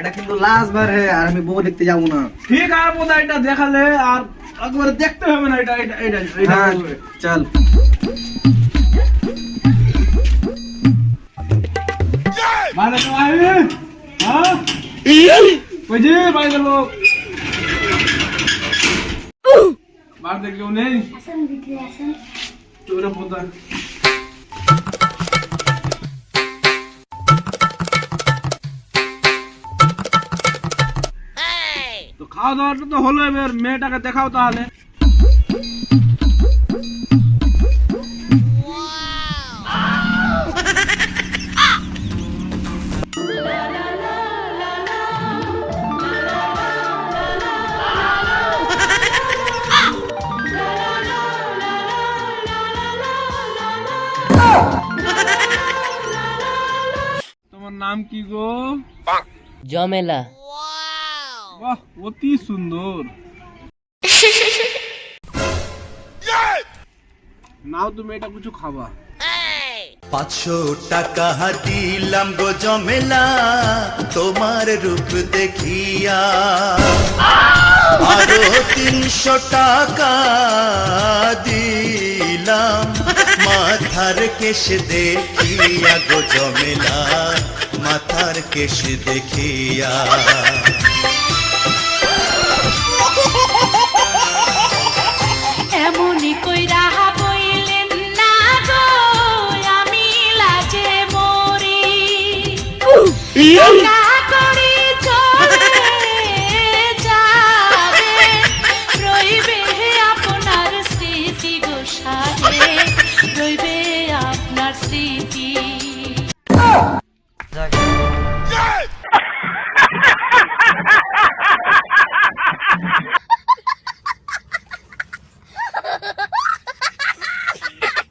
এটা কিন্তু লাস্ট বার হে আর আমি বউ দেখতে যাবো না ঠিক আর বোধ এটা দেখালে আর একবার দেখতে হবে না এটা এটা এটা এটা চল মানে তো আইবে হ্যাঁ ওই যে বাইরে লোক মার দেখলেও নেই আসেন ভিতরে আসেন তোরা বোধ আদর তো তো হলো বের মে টাকা দেখাও তাহলে ওয়াও লা লা লা লা লা লা লা লা লা লা লা লা লা লা তোমার নাম কি গো জমেলা বাহ অতি সুন্দর নাও তুমি এটা কিছু খাবা পাঁচশো টাকা দিলাম গো জমেলা তোমার রূপ দেখিয়া আরো তিনশো টাকা দিলাম মাথার কেশ দেখিয়া গো জমেলা মাথার কেশ দেখিয়া এমনি কইরা বইলেন না গো আমি লাজে মরি ইয়া করি চলে রইবে আপনার স্মৃতি গো রইবে আপনার স্মৃতি